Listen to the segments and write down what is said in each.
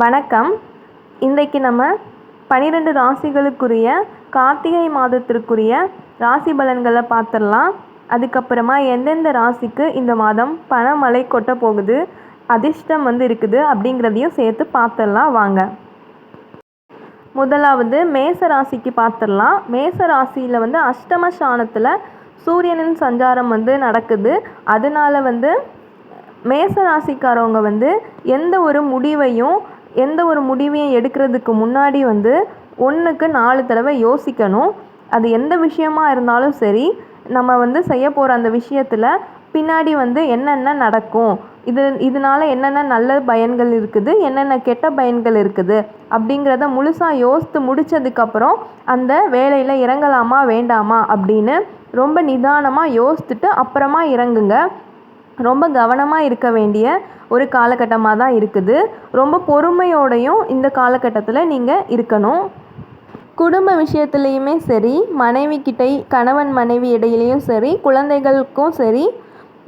வணக்கம். இன்றைக்கு நம்ம பனிரெண்டு ராசிகளுக்குரிய கார்த்திகை மாதத்திற்குரிய ராசி பலன்களை பார்த்துடலாம். அதுக்கப்புறமா எந்தெந்த ராசிக்கு இந்த மாதம் பணமழை கொட்ட போகுது அதிர்ஷ்டம் வந்து இருக்குது அப்படிங்கிறதையும் சேர்த்து பார்த்துடலாம் வாங்க. முதலாவது மேச ராசிக்கு பார்த்துடலாம். மேச ராசியில் வந்து அஷ்டம ஸ்தானத்தில் சூரியனின் சஞ்சாரம் வந்து நடக்குது. அதனால வந்து மேச ராசிக்காரவங்க வந்து எந்த ஒரு முடிவையும் எந்த ஒரு முடிவையும் எடுக்கிறதுக்கு முன்னாடி வந்து ஒன்றுக்கு நாலு தடவை யோசிக்கணும். அது எந்த விஷயமா இருந்தாலும் சரி நம்ம வந்து செய்ய போகிற அந்த விஷயத்தில் பின்னாடி வந்து என்னென்ன நடக்கும் இது இதனால என்னென்ன நல்ல பயன்கள் இருக்குது என்னென்ன கெட்ட பயன்கள் இருக்குது அப்படிங்கிறத முழுசாக யோசித்து முடித்ததுக்கப்புறம் அந்த வேலையில் இறங்கலாமா வேண்டாமா அப்படின்னு ரொம்ப நிதானமாக யோசித்துட்டு அப்புறமா இறங்குங்க. ரொம்ப கவனமாக இருக்க வேண்டிய ஒரு காலகட்டமாக தான் இருக்குது. ரொம்ப பொறுமையோடையும் இந்த காலகட்டத்தில் நீங்கள் இருக்கணும். குடும்ப விஷயத்துலேயுமே சரி மனைவி கிட்டே கணவன் மனைவி இடையிலையும் சரி குழந்தைகளுக்கும் சரி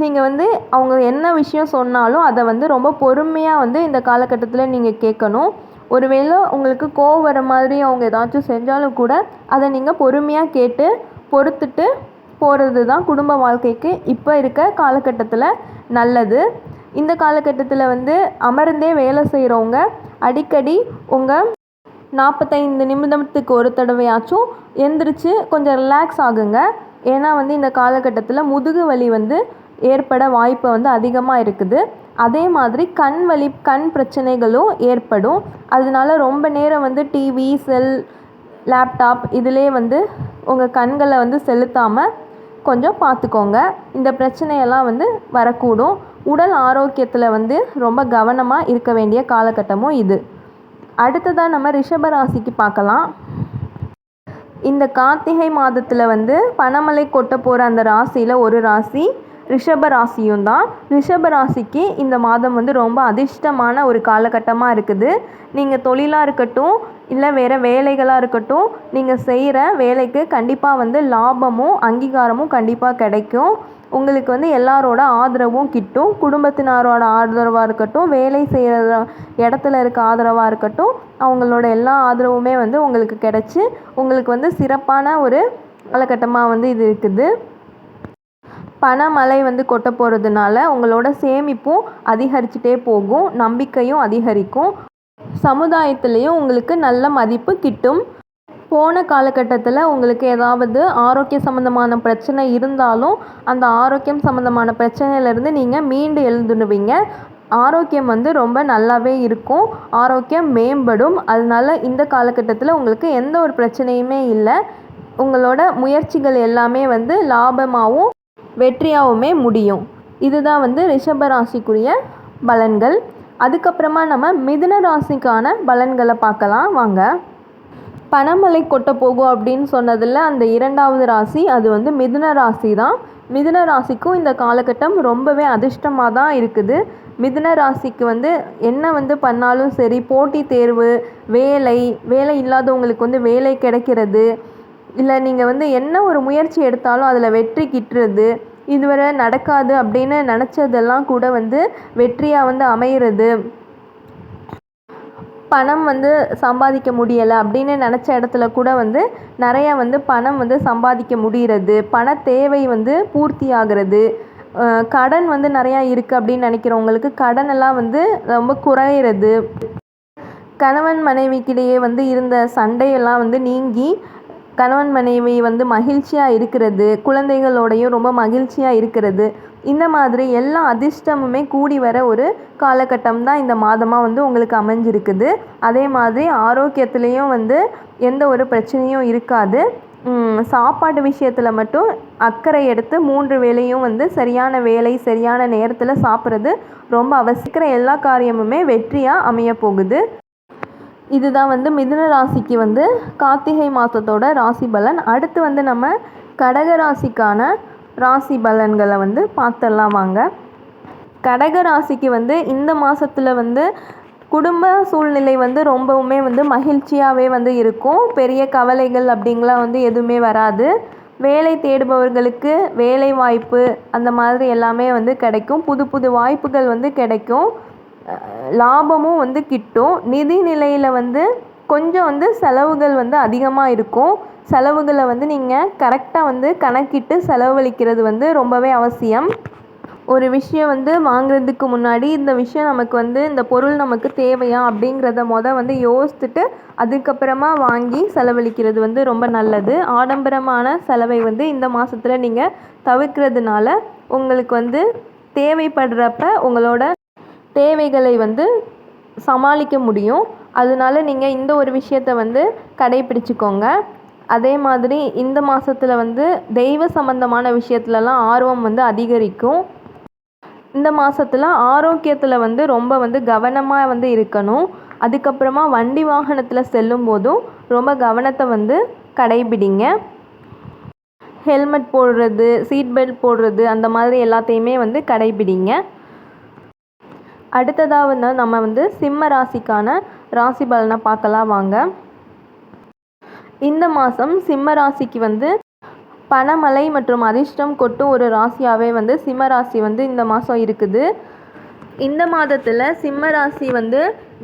நீங்கள் வந்து அவங்க என்ன விஷயம் சொன்னாலும் அதை வந்து ரொம்ப பொறுமையாக வந்து இந்த காலகட்டத்தில் நீங்கள் கேட்கணும். ஒருவேளை உங்களுக்கு கோவம் வர மாதிரி அவங்க ஏதாச்சும் செஞ்சாலும் கூட அதை நீங்கள் பொறுமையாக கேட்டு பொறுத்துட்டு போகிறது தான் குடும்ப வாழ்க்கைக்கு இப்போ இருக்க காலகட்டத்தில் நல்லது. இந்த காலகட்டத்தில் வந்து அமர்ந்தே வேலை செய்கிறவங்க அடிக்கடி உங்கள் நாற்பத்தைந்து நிமிடத்துக்கு ஒரு தடவையாச்சும் எந்திரிச்சு கொஞ்சம் ரிலாக்ஸ் ஆகுங்க. ஏன்னா வந்து இந்த காலகட்டத்தில் முதுகு வலி வந்து ஏற்பட வாய்ப்பு வந்து அதிகமாக இருக்குது. அதே மாதிரி கண் வலி கண் பிரச்சனைகளும் ஏற்படும். அதனால ரொம்ப நேரம் வந்து டிவி செல் லேப்டாப் இதிலே வந்து உங்கள் கண்களை வந்து செலுத்தாமல் கொஞ்சம் பார்த்துக்கோங்க. இந்த பிரச்சனையெல்லாம் வந்து வரக்கூடும். உடல் ஆரோக்கியத்தில் வந்து ரொம்ப கவனமாக இருக்க வேண்டிய காலகட்டமும் இது. அடுத்ததாக நம்ம ரிஷபராசிக்கு பார்க்கலாம். இந்த கார்த்திகை மாதத்தில் வந்து பணமலை கொட்ட போகிற அந்த ராசியில் ஒரு ராசி. ரிஷபராசியும் தான் ரிஷபராசிக்கு இந்த மாதம் வந்து ரொம்ப அதிர்ஷ்டமான ஒரு காலகட்டமாக இருக்குது. நீங்கள் தொழிலாக இருக்கட்டும் இல்லை வேறு வேலைகளாக இருக்கட்டும் நீங்கள் செய்கிற வேலைக்கு கண்டிப்பாக வந்து லாபமும் அங்கீகாரமும் கண்டிப்பாக கிடைக்கும். உங்களுக்கு வந்து எல்லாரோட ஆதரவும் கிட்டும். குடும்பத்தினரோட ஆதரவாக இருக்கட்டும் வேலை செய்கிற இடத்துல இருக்க ஆதரவாக இருக்கட்டும் அவங்களோட எல்லா ஆதரவுமே வந்து உங்களுக்கு கிடச்சி உங்களுக்கு வந்து சிறப்பான ஒரு காலகட்டமாக வந்து இது இருக்குது. பணமழை வந்து கொட்ட போகிறதுனால உங்களோட சேமிப்பும் அதிகரிச்சுட்டே போகும் நம்பிக்கையும் அதிகரிக்கும். சமுதாயத்துலேயும் உங்களுக்கு நல்ல மதிப்பு கிட்டும். போன காலகட்டத்தில் உங்களுக்கு ஏதாவது ஆரோக்கிய சம்மந்தமான பிரச்சனை இருந்தாலும் அந்த ஆரோக்கியம் சம்மந்தமான பிரச்சனையிலேருந்து நீங்கள் மீண்டு எழுந்துடுவீங்க. ஆரோக்கியம் வந்து ரொம்ப நல்லாவே இருக்கும். ஆரோக்கியம் மேம்படும். அதனால இந்த காலகட்டத்தில் உங்களுக்கு எந்த ஒரு பிரச்சனையுமே இல்லை. உங்களோட முயற்சிகள் எல்லாமே வந்து லாபமாகவும் வெற்றியாகவுமே முடியும். இதுதான் வந்து ரிஷப ராசிக்குரிய பலன்கள். அதுக்கப்புறமா நம்ம மிதுன ராசிக்கான பலன்களை பார்க்கலாம். வாங்க. பணமலை கொட்ட போகும் அப்படின்னு சொன்னதில் அந்த இரண்டாவது ராசி அது வந்து மிதுன ராசி தான் மிதுன ராசிக்கும் இந்த காலகட்டம் ரொம்பவே அதிர்ஷ்டமாக தான் இருக்குது. மிதுன ராசிக்கு வந்து என்ன வந்து பண்ணாலும் சரி போட்டி தேர்வு வேலை வேலை இல்லாதவங்களுக்கு வந்து வேலை கிடைக்கிறது. இல்லை நீங்கள் வந்து என்ன ஒரு முயற்சி எடுத்தாலும் அதில் வெற்றி கிட்டுறது இதுவரை நடக்காது அப்படின்னு நினச்சதெல்லாம் கூட வந்து வெற்றியாக வந்து அமையிறது. பணம் வந்து சம்பாதிக்க முடியலை அப்படின்னு நினச்ச இடத்துல கூட வந்து நிறையா வந்து பணம் வந்து சம்பாதிக்க முடிகிறது பண தேவை வந்து பூர்த்தி ஆகிறது கடன் வந்து நிறையா இருக்குது அப்படின்னு நினைக்கிறவங்களுக்கு கடன் எல்லாம் வந்து ரொம்ப குறையிறது. கணவன் மனைவிக்கிடையே வந்து இருந்த சண்டையெல்லாம் வந்து நீங்கி கணவன் மனைவி வந்து மகிழ்ச்சியாக இருக்கிறது குழந்தைகளோடையும் ரொம்ப மகிழ்ச்சியாக இருக்கிறது. இந்த மாதிரி எல்லா அதிர்ஷ்டமுமே கூடி வர ஒரு காலகட்டம் தான் இந்த மாதமாக வந்து உங்களுக்கு அமைஞ்சிருக்குது. அதே மாதிரி ஆரோக்கியத்துலேயும் வந்து எந்த ஒரு பிரச்சனையும் இருக்காது. சாப்பாடு விஷயத்தில் மட்டும் அக்கறை எடுத்து மூன்று வேலையும் வந்து சரியான வேலை சரியான நேரத்தில் சாப்பிட்றது ரொம்ப அவசிக்கிற எல்லா காரியமுமே வெற்றியாக அமைய போகுது இதுதான் வந்து மிதுன ராசிக்கு வந்து கார்த்திகை மாதத்தோட ராசி பலன். அடுத்து வந்து நம்ம கடக ராசிக்கான ராசி பலன்களை வந்து பார்த்துடலாம் வாங்க. கடக ராசிக்கு வந்து இந்த மாதத்தில் வந்து குடும்ப சூழ்நிலை வந்து ரொம்பவுமே வந்து மகிழ்ச்சியாகவே வந்து இருக்கும். பெரிய கவலைகள் அப்படிங்கலாம் வந்து எதுவுமே வராது. வேலை தேடுபவர்களுக்கு வேலை வாய்ப்பு அந்த மாதிரி எல்லாமே வந்து கிடைக்கும். புது புது வாய்ப்புகள் வந்து கிடைக்கும். லாபமும் வந்து கிட்டும். நிதி நிலையில் வந்து கொஞ்சம் வந்து செலவுகள் வந்து அதிகமாக இருக்கும். செலவுகளை வந்து நீங்கள் கரெக்டாக வந்து கணக்கிட்டு செலவழிக்கிறது வந்து ரொம்பவே அவசியம். ஒரு விஷயம் வந்து வாங்குறதுக்கு முன்னாடி இந்த விஷயம் நமக்கு வந்து இந்த பொருள் நமக்கு தேவையா அப்படிங்கிறத மொதல் வந்து யோசித்துட்டு அதுக்கப்புறமா வாங்கி செலவழிக்கிறது வந்து ரொம்ப நல்லது. ஆடம்பரமான செலவை வந்து இந்த மாதத்துல நீங்கள் தவிர்க்கிறதுனால உங்களுக்கு வந்து தேவைப்படுறப்ப உங்களோட தேவைகளை வந்து சமாளிக்க முடியும். அதனால நீங்கள் இந்த ஒரு விஷயத்த வந்து கடைப்பிடிச்சிக்கோங்க. அதே மாதிரி இந்த மாதத்துல வந்து தெய்வ சம்பந்தமான விஷயத்துலலாம் ஆர்வம் வந்து அதிகரிக்கும். இந்த மாதத்துல ஆரோக்கியத்தில் வந்து ரொம்ப வந்து கவனமாக வந்து இருக்கணும். அதுக்கப்புறமா வண்டி வாகனத்தில் செல்லும் போதும் ரொம்ப கவனத்தை வந்து கடைபிடிங்க. ஹெல்மெட் போடுறது சீட் பெல்ட் போடுறது அந்த மாதிரி எல்லாத்தையுமே வந்து கடைபிடிங்க. அடுத்ததாக வந்து நம்ம வந்து சிம்ம ராசிக்கான ராசி பலனை பார்க்கலாம் வாங்க. இந்த மாதம் சிம்ம ராசிக்கு வந்து பணமலை மற்றும் அதிர்ஷ்டம் கொட்டும் ஒரு ராசியாகவே வந்து சிம்ம ராசி வந்து இந்த மாதம் இருக்குது. இந்த மாதத்தில் சிம்ம ராசி வந்து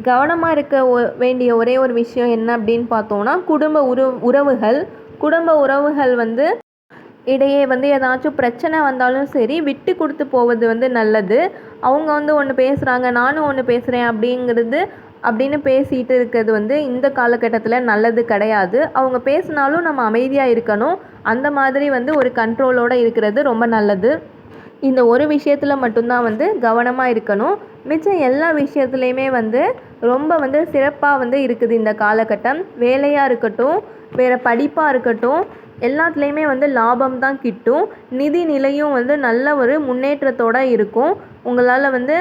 கவனமாக இருக்க வேண்டிய ஒரே ஒரு விஷயம் என்ன அப்படின்னு பார்த்தோம்னா குடும்ப உறவு உறவுகள். குடும்ப உறவுகள் வந்து இடையே வந்து ஏதாச்சும் பிரச்சனை வந்தாலும் சரி விட்டு கொடுத்து போவது வந்து நல்லது. அவங்க வந்து ஒன்று பேசுகிறாங்க நானும் ஒன்று பேசுகிறேன் அப்படிங்கிறது அப்படின்னு பேசிட்டு இருக்கிறது வந்து இந்த காலகட்டத்தில் நல்லது கிடையாது. அவங்க பேசினாலும் நம்ம அமைதியாக இருக்கணும். அந்த மாதிரி வந்து ஒரு கண்ட்ரோலோடு இருக்கிறது ரொம்ப நல்லது. இந்த ஒரு விஷயத்தில் மட்டும்தான் வந்து கவனமாக இருக்கணும். மிச்சம் எல்லா விஷயத்துலையுமே வந்து ரொம்ப வந்து சிறப்பாக வந்து இருக்குது இந்த காலகட்டம். வேலையாக இருக்கட்டும் வேறு படிப்பாக இருக்கட்டும் எல்லாத்துலேயுமே வந்து லாபம் தான் கிட்டும். நிதி நிலையும் வந்து நல்ல ஒரு முன்னேற்றத்தோடு இருக்கும். உங்களால் வந்து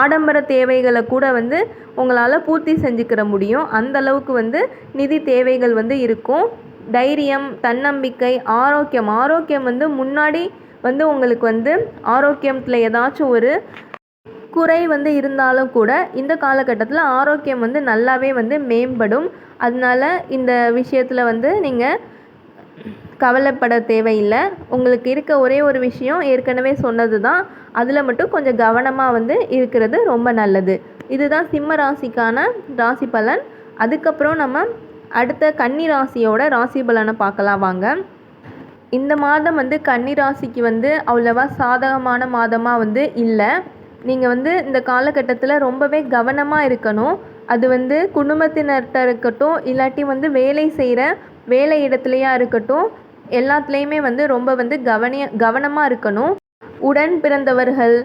ஆடம்பர தேவைகளை கூட வந்து உங்களால் பூர்த்தி செஞ்சுக்கிற முடியும். அந்த அளவுக்கு வந்து நிதி தேவைகள் வந்து இருக்கும். தைரியம் தன்னம்பிக்கை ஆரோக்கியம். ஆரோக்கியம் வந்து முன்னாடி வந்து உங்களுக்கு வந்து ஆரோக்கியத்தில் ஏதாச்சும் ஒரு குறை வந்து இருந்தாலும் கூட இந்த காலகட்டத்தில் ஆரோக்கியம் வந்து நல்லாவே வந்து மேம்படும். அதனால இந்த விஷயத்தில் வந்து நீங்கள் கவலைப்பட தேவையில்லை. உங்களுக்கு இருக்க ஒரே ஒரு விஷயம் ஏற்கனவே சொன்னது தான் அதில் மட்டும் கொஞ்சம் கவனமாக வந்து இருக்கிறது ரொம்ப நல்லது. இதுதான் சிம்ம ராசிக்கான ராசி பலன். அதுக்கப்புறம் நம்ம அடுத்த கன்னி ராசியோட ராசி பலனை பார்க்கலாம் வாங்க. இந்த மாதம் வந்து கன்னி ராசிக்கு வந்து அவ்வளவா சாதகமான மாதமாக வந்து இல்லை. நீங்கள் வந்து இந்த காலகட்டத்தில் ரொம்பவே கவனமாக இருக்கணும். அது வந்து குடும்பத்தினர்கிட்ட இருக்கட்டும் இல்லாட்டி வந்து வேலை செய்கிற வேலை இடத்துலையாக இருக்கட்டும் எல்லாத்துலேயுமே வந்து ரொம்ப வந்து கவனிய கவனமாக இருக்கணும். உடன் பிறந்தவர்கள்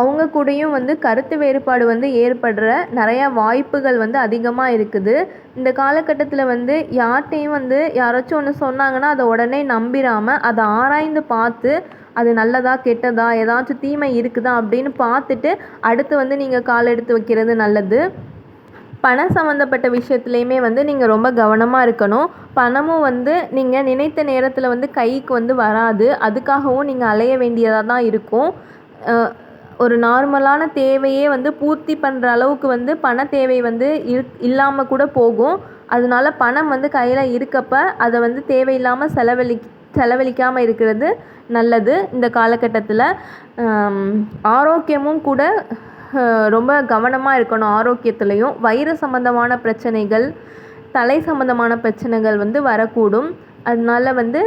அவங்க கூடயும் வந்து கருத்து வேறுபாடு வந்து ஏற்படுற நிறையா வாய்ப்புகள் வந்து அதிகமாக இருக்குது. இந்த காலகட்டத்தில் வந்து யார்கிட்டையும் வந்து யாராச்சும் ஒன்று சொன்னாங்கன்னா அதை உடனே நம்பிராமல் அதை ஆராய்ந்து பார்த்து அது நல்லதா கெட்டதா ஏதாச்சும் தீமை இருக்குதா அப்படின்னு பார்த்துட்டு அடுத்து வந்து நீங்கள் கால் எடுத்து வைக்கிறது நல்லது. பணம் சம்மந்தப்பட்ட விஷயத்துலையுமே வந்து நீங்கள் ரொம்ப கவனமாக இருக்கணும். பணமும் வந்து நீங்கள் நினைத்த நேரத்தில் வந்து கைக்கு வந்து வராது. அதுக்காகவும் நீங்கள் அலைய வேண்டியதாக தான் இருக்கும். ஒரு நார்மலான தேவையே வந்து பூர்த்தி பண்ணுற அளவுக்கு வந்து பண தேவை வந்து இரு இல்லாமல் கூட போகும். அதனால பணம் வந்து கையில் இருக்கப்ப அதை வந்து தேவையில்லாமல் செலவழி செலவழிக்காமல் இருக்கிறது நல்லது இந்த காலகட்டத்தில். ஆரோக்கியமும் கூட ரொம்ப கவனமாக இருக்கணும் ஆரோக்கியத்துலேயும். வயிறு சம்மந்தமான பிரச்சனைகள் தலை சம்மந்தமான பிரச்சனைகள் வந்து வரக்கூடும். அதனால வந்து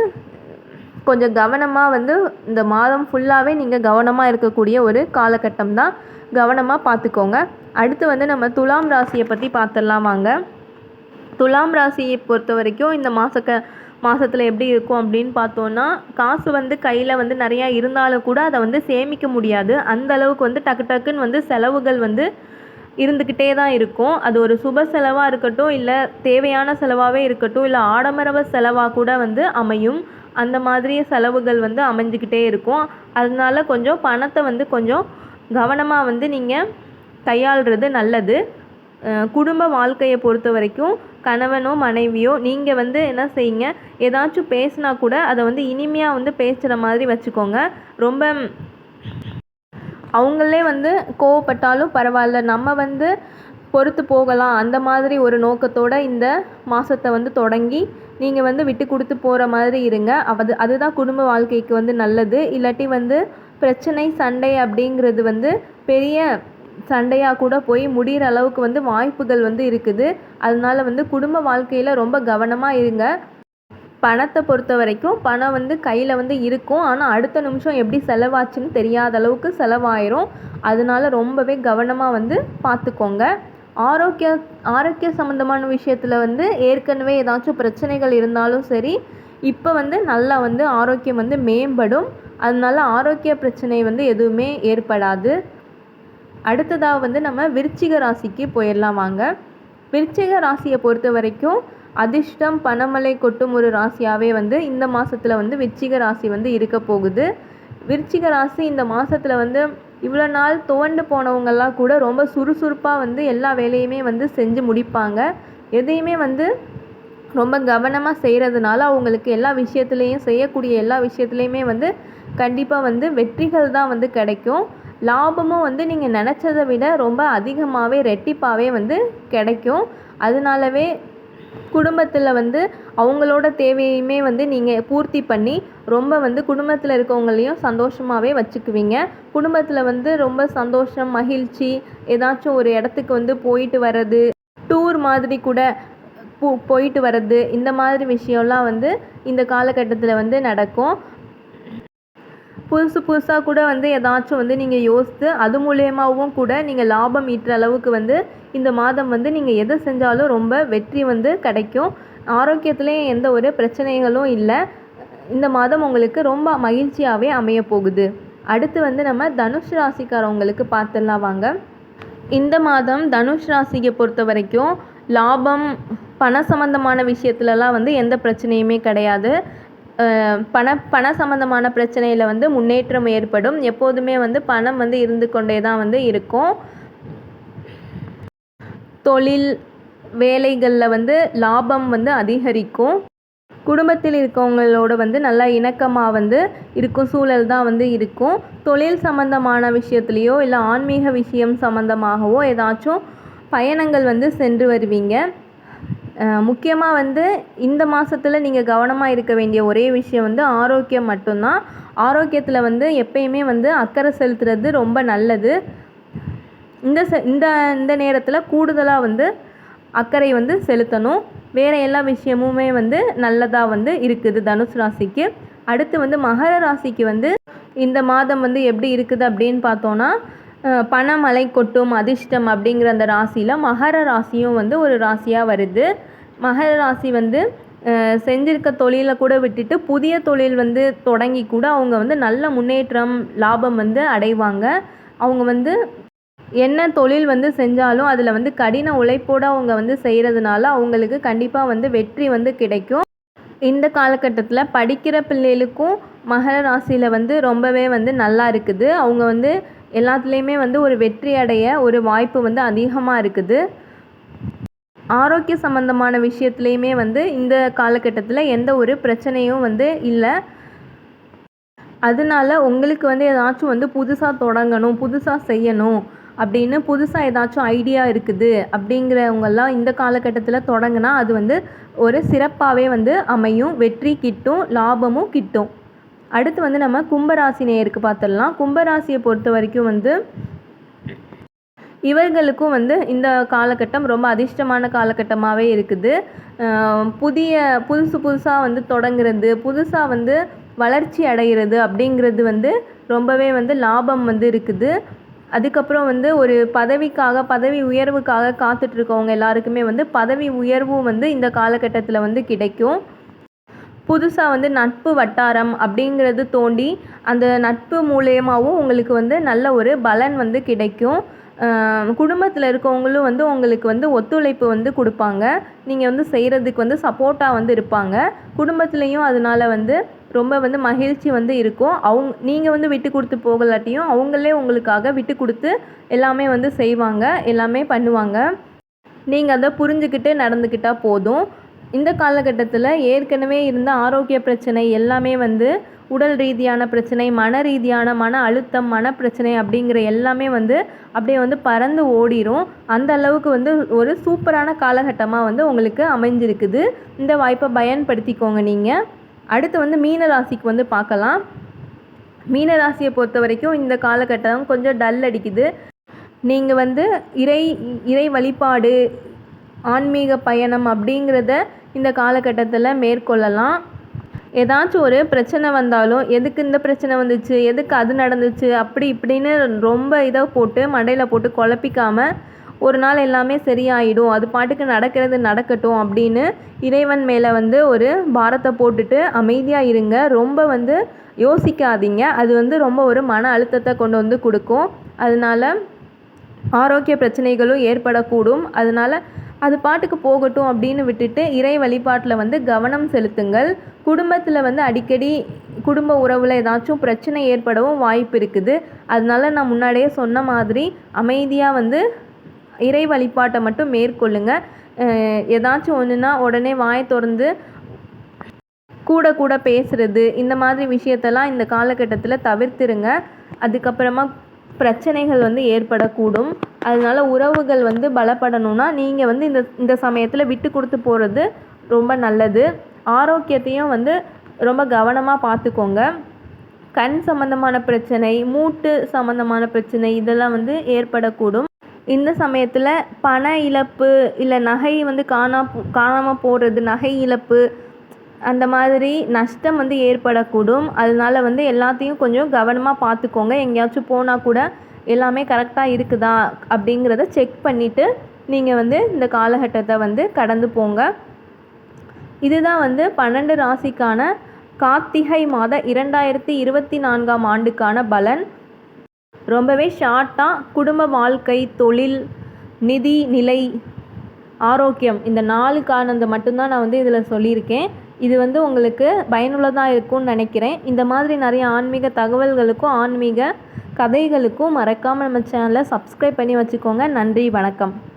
கொஞ்சம் கவனமாக வந்து இந்த மாதம் ஃபுல்லாகவே நீங்கள் கவனமாக இருக்கக்கூடிய ஒரு காலகட்டம் தான். கவனமாக பார்த்துக்கோங்க. அடுத்து வந்து நம்ம துலாம் ராசியை பற்றி பார்த்துடலாம் வாங்க. துலாம் ராசியை பொறுத்த வரைக்கும் இந்த மாதக்க மாதத்தில் எப்படி இருக்கும் அப்படின்னு பார்த்தோன்னா காசு வந்து கையில் வந்து நிறையா இருந்தாலும் கூட அதை வந்து சேமிக்க முடியாது. அந்த அளவுக்கு வந்து டக்கு டக்குன்னு வந்து செலவுகள் வந்து இருந்துக்கிட்டே தான் இருக்கும். அது ஒரு சுப செலவாக இருக்கட்டும் இல்லை தேவையான செலவாகவே இருக்கட்டும் இல்லை ஆடம்பர செலவாக கூட வந்து அமையும். அந்த மாதிரி செலவுகள் வந்து அமைஞ்சுக்கிட்டே இருக்கும். அதனால கொஞ்சம் பணத்தை வந்து கொஞ்சம் கவனமாக வந்து நீங்கள் கையாளுறது நல்லது. குடும்ப வாழ்க்கையை பொறுத்த வரைக்கும் கணவனோ மனைவியோ நீங்கள் வந்து என்ன செய்யுங்க? ஏதாச்சும் பேசினா கூட அதை வந்து இனிமையாக வந்து பேசுகிற மாதிரி வச்சுக்கோங்க. ரொம்ப அவங்களே வந்து கோவப்பட்டாலும் பரவாயில்ல. நம்ம வந்து பொறுத்து போகலாம். அந்த மாதிரி ஒரு நோக்கத்தோடு இந்த மாதத்தை வந்து தொடங்கி நீங்கள் வந்து விட்டு கொடுத்து போகிற மாதிரி இருங்க. அது அதுதான் குடும்ப வாழ்க்கைக்கு வந்து நல்லது. இல்லாட்டி வந்து பிரச்சனை சண்டை அப்படிங்கிறது வந்து பெரிய சண்டையாக கூட போய் முடிகிற அளவுக்கு வந்து வாய்ப்புகள் வந்து இருக்குது. அதனால வந்து குடும்ப வாழ்க்கையில் ரொம்ப கவனமாக இருங்க. பணத்தை பொறுத்த வரைக்கும் பணம் வந்து கையில் வந்து இருக்கும். ஆனால் அடுத்த நிமிஷம் எப்படி செலவாச்சுன்னு தெரியாத அளவுக்கு செலவாயிரும். அதனால ரொம்பவே கவனமாக வந்து பார்த்துக்கோங்க ஆரோக்கிய ஆரோக்கிய சம்மந்தமான விஷயத்தில் வந்து ஏற்கனவே ஏதாச்சும் பிரச்சனைகள் இருந்தாலும் சரி இப்போ வந்து நல்லா வந்து ஆரோக்கியம் வந்து மேம்படும். அதனால ஆரோக்கிய பிரச்சனை வந்து எதுவுமே ஏற்படாது. அடுத்ததாக வந்து நம்ம விருச்சிக ராசிக்கு போயிடலாம் வாங்க. விருச்சிக ராசியை பொறுத்த வரைக்கும் அதிர்ஷ்டம் பணமலை கொட்டும் ஒரு ராசியாகவே வந்து இந்த மாதத்தில் வந்து விருச்சிக ராசி வந்து இருக்க போகுது. விருச்சிக ராசி இந்த மாதத்தில் வந்து இவ்வளோ நாள் துவண்டு போனவங்கெல்லாம் கூட ரொம்ப சுறுசுறுப்பாக வந்து எல்லா வேலையுமே வந்து செஞ்சு முடிப்பாங்க. எதையுமே வந்து ரொம்ப கவனமாக செய்கிறதுனால அவங்களுக்கு எல்லா விஷயத்துலேயும் செய்யக்கூடிய எல்லா விஷயத்துலையுமே வந்து கண்டிப்பாக வந்து வெற்றிகள் தான் வந்து கிடைக்கும். லாபமும் வந்து நீங்கள் நினச்சதை விட ரொம்ப அதிகமாகவே ரெட்டிப்பாகவே வந்து கிடைக்கும். அதனாலவே குடும்பத்தில் வந்து அவங்களோட தேவையுமே வந்து நீங்கள் பூர்த்தி பண்ணி ரொம்ப வந்து குடும்பத்தில் இருக்கவங்களையும் சந்தோஷமாகவே வச்சுக்குவீங்க. குடும்பத்தில் வந்து ரொம்ப சந்தோஷம் மகிழ்ச்சி ஏதாச்சும் ஒரு இடத்துக்கு வந்து போயிட்டு வர்றது டூர் மாதிரி கூட போ போயிட்டு வர்றது இந்த மாதிரி விஷயம்லாம் வந்து இந்த காலகட்டத்தில் வந்து நடக்கும். புதுசு புதுசாக கூட வந்து ஏதாச்சும் வந்து நீங்கள் யோசித்து அது மூலியமாகவும் கூட நீங்கள் லாபம் ஈட்டுற அளவுக்கு வந்து இந்த மாதம் வந்து நீங்கள் எதை செஞ்சாலும் ரொம்ப வெற்றி வந்து கிடைக்கும். ஆரோக்கியத்துலேயும் எந்த ஒரு பிரச்சனைகளும் இல்லை. இந்த மாதம் உங்களுக்கு ரொம்ப மகிழ்ச்சியாகவே அமைய போகுது. அடுத்து வந்து நம்ம தனுஷ் ராசிக்காரவங்களுக்கு பார்த்துடலாம் வாங்க. இந்த மாதம் தனுஷ் ராசியை பொறுத்த வரைக்கும் லாபம் பண சம்மந்தமான விஷயத்துலலாம் வந்து எந்த பிரச்சனையுமே கிடையாது. பண பண சம்மந்தமான பிரச்சனையில் வந்து முன்னேற்றம் ஏற்படும். எப்போதுமே வந்து பணம் வந்து இருந்து கொண்டே தான் வந்து இருக்கும். தொழில் வேலைகளில் வந்து லாபம் வந்து அதிகரிக்கும். குடும்பத்தில் இருக்கவங்களோட வந்து நல்லா இணக்கமாக வந்து இருக்கும் சூழல் தான் வந்து இருக்கும். தொழில் சம்மந்தமான விஷயத்துலையோ இல்லை ஆன்மீக விஷயம் சம்மந்தமாகவோ ஏதாச்சும் பயணங்கள் வந்து சென்று வருவீங்க. முக்கியமாக வந்து இந்த மாதத்துல நீங்கள் கவனமாக இருக்க வேண்டிய ஒரே விஷயம் வந்து ஆரோக்கியம் மட்டும்தான். ஆரோக்கியத்தில் வந்து எப்பயுமே வந்து அக்கறை செலுத்துறது ரொம்ப நல்லது. இந்த செ இந்த இந்த நேரத்தில் கூடுதலாக வந்து அக்கறை வந்து செலுத்தணும். வேறு எல்லா விஷயமுமே வந்து நல்லதாக வந்து இருக்குது தனுசு ராசிக்கு. அடுத்து வந்து மகர ராசிக்கு வந்து இந்த மாதம் வந்து எப்படி இருக்குது அப்படின்னு பார்த்தோன்னா பணமழை கொட்டும் அதிர்ஷ்டம் அப்படிங்கிற அந்த ராசியில் மகர ராசியும் வந்து ஒரு ராசியாக வருது. மகர ராசி வந்து செஞ்சிருக்க தொழிலை கூட விட்டுட்டு புதிய தொழில் வந்து தொடங்கி கூட அவங்க வந்து நல்ல முன்னேற்றம் லாபம் வந்து அடைவாங்க. அவங்க வந்து என்ன தொழில் வந்து செஞ்சாலும் அதில் வந்து கடின உழைப்போடு அவங்க வந்து செய்கிறதுனால அவங்களுக்கு கண்டிப்பாக வந்து வெற்றி வந்து கிடைக்கும். இந்த காலகட்டத்தில் படிக்கிற பிள்ளைகளுக்கும் மகர ராசியில் வந்து ரொம்பவே வந்து நல்லா இருக்குது. அவங்க வந்து எல்லாத்துலேயுமே வந்து ஒரு வெற்றி அடைய ஒரு வாய்ப்பு வந்து அதிகமாக இருக்குது. ஆரோக்கிய சம்மந்தமான விஷயத்துலையுமே வந்து இந்த காலகட்டத்தில் எந்த ஒரு பிரச்சனையும் வந்து இல்லை. அதனால உங்களுக்கு வந்து ஏதாச்சும் வந்து புதுசாக தொடங்கணும் புதுசாக செய்யணும் அப்படின்னு புதுசாக ஏதாச்சும் ஐடியா இருக்குது அப்படிங்கிறவங்கெல்லாம் இந்த காலகட்டத்தில் தொடங்கினா அது வந்து ஒரு சிறப்பாகவே வந்து அமையும் வெற்றி கிட்டும் லாபமும் கிட்டும். அடுத்து வந்து நம்ம கும்பராசி நேயருக்கு பார்த்துடலாம். கும்பராசியை பொறுத்த வரைக்கும் வந்து இவர்களுக்கும் வந்து இந்த காலகட்டம் ரொம்ப அதிர்ஷ்டமான காலகட்டமாகவே இருக்குது. புதிய புதுசு புதுசாக வந்து தொடங்குறது புதுசாக வந்து வளர்ச்சி அடைகிறது அப்படிங்கிறது வந்து ரொம்பவே வந்து லாபம் வந்து இருக்குது. அதுக்கப்புறம் வந்து ஒரு பதவிக்காக பதவி உயர்வுக்காக காத்துட்ருக்கவங்க எல்லாருக்குமே வந்து பதவி உயர்வும் வந்து இந்த காலகட்டத்தில் வந்து கிடைக்கும். புதுசாக வந்து நட்பு வட்டாரம் அப்படிங்கிறது தோண்டி அந்த நட்பு மூலியமாகவும் உங்களுக்கு வந்து நல்ல ஒரு பலன் வந்து கிடைக்கும். குடும்பத்தில் இருக்கவங்களும் வந்து உங்களுக்கு வந்து ஒத்துழைப்பு வந்து கொடுப்பாங்க. நீங்கள் வந்து செய்கிறதுக்கு வந்து சப்போர்ட்டாக வந்து இருப்பாங்க. குடும்பத்துலேயும் அதனால வந்து ரொம்ப வந்து மகிழ்ச்சி வந்து இருக்கும். அவங்க நீங்கள் வந்து விட்டு கொடுத்து போகலாட்டியும் அவங்களே உங்களுக்காக விட்டு கொடுத்து எல்லாமே வந்து செய்வாங்க எல்லாமே பண்ணுவாங்க. நீங்கள் அதை புரிஞ்சுக்கிட்டு நடந்துக்கிட்டால் போதும். இந்த காலகட்டத்தில் ஏற்கனவே இருந்த ஆரோக்கிய பிரச்சனை எல்லாமே வந்து உடல் ரீதியான பிரச்சனை மன ரீதியான மன அழுத்தம் மன பிரச்சனை அப்படிங்கிற எல்லாமே வந்து அப்படியே வந்து பறந்து ஓடிரும். அந்த அளவுக்கு வந்து ஒரு சூப்பரான காலகட்டமாக வந்து உங்களுக்கு அமைஞ்சிருக்குது. இந்த வாய்ப்பை பயன்படுத்திக்கோங்க நீங்கள் அடுத்து வந்து மீன ராசிக்கு வந்து பார்க்கலாம். மீன ராசியை பொறுத்த வரைக்கும் இந்த காலகட்டம் கொஞ்சம் டல் அடிக்குது. நீங்கள் வந்து இறை இறை வழிபாடு ஆன்மீக பயணம் அப்படிங்கிறத இந்த காலகட்டத்தில் மேற்கொள்ளலாம். ஏதாச்சும் ஒரு பிரச்சனை வந்தாலும் எதுக்கு இந்த பிரச்சனை வந்துச்சு எதுக்கு அது நடந்துச்சு அப்படி இப்படின்னு ரொம்ப இதை போட்டு மண்டையில் போட்டு குழப்பிக்காம ஒரு நாள் எல்லாமே சரியாயிடும். அது பாட்டுக்கு நடக்கிறது நடக்கட்டும் அப்படின்னு இறைவன் மேலே வந்து ஒரு பாரத்தை போட்டுட்டு அமைதியாக இருங்க. ரொம்ப வந்து யோசிக்காதீங்க. அது வந்து ரொம்ப ஒரு மன அழுத்தத்தை கொண்டு வந்து கொடுக்கும். அதனால ஆரோக்கிய பிரச்சனைகளும் ஏற்படக்கூடும். அதனால் அது பாட்டுக்கு போகட்டும் அப்படின்னு விட்டுட்டு இறை வழிபாட்டில் வந்து கவனம் செலுத்துங்கள். குடும்பத்தில் வந்து அடிக்கடி குடும்ப உறவில் ஏதாச்சும் பிரச்சனை ஏற்படவும் வாய்ப்பு இருக்குது. அதனால நான் முன்னாடியே சொன்ன மாதிரி அமைதியாக வந்து இறை வழிபாட்டை மட்டும் மேற்கொள்ளுங்க. ஏதாச்சும் ஒன்றுனா உடனே வாயை திறந்து கூட கூட பேசுகிறது இந்த மாதிரி விஷயத்தெல்லாம் இந்த காலகட்டத்தில் தவிர்த்துருங்க. அதுக்கப்புறமா பிரச்சனைகள் வந்து ஏற்படக்கூடும். அதனால உறவுகள் வந்து பலப்படணும்னா நீங்கள் வந்து இந்த இந்த சமயத்தில் விட்டு கொடுத்து போகிறது ரொம்ப நல்லது. ஆரோக்கியத்தையும் வந்து ரொம்ப கவனமாக பார்த்துக்கோங்க. கண் சம்மந்தமான பிரச்சனை மூட்டு சம்மந்தமான பிரச்சனை இதெல்லாம் வந்து ஏற்படக்கூடும். இந்த சமயத்தில் பண இழப்பு இல்லை நகை வந்து காணா காணாமல் போகிறது நகை இழப்பு அந்த மாதிரி நஷ்டம் வந்து ஏற்படக்கூடும். அதனால வந்து எல்லாத்தையும் கொஞ்சம் கவனமாக பார்த்துக்கோங்க. எங்கேயாச்சும் போனால் கூட எல்லாமே கரெக்டாக இருக்குதா அப்படிங்கிறத செக் பண்ணிவிட்டு நீங்கள் வந்து இந்த காலகட்டத்தை வந்து கடந்து போங்க. இதுதான் வந்து பன்னெண்டு ராசிக்கான கார்த்திகை மாத இரண்டாயிரத்தி இருபத்தி நான்காம் ஆண்டுக்கான பலன். ரொம்பவே ஷார்ட்டாக குடும்ப வாழ்க்கை தொழில் நிதி நிலை ஆரோக்கியம் இந்த நாலுக்கானது மட்டும்தான் நான் வந்து இதில் சொல்லியிருக்கேன். இது வந்து உங்களுக்கு பயனுள்ளதாக இருக்கும்னு நினைக்கிறேன். இந்த மாதிரி நிறைய ஆன்மீக தகவல்களுக்கும் ஆன்மீக கதைகளுக்கும் மறக்காமல் நம்ம சேனலை சப்ஸ்கிரைப் பண்ணி வச்சுக்கோங்க. நன்றி வணக்கம்.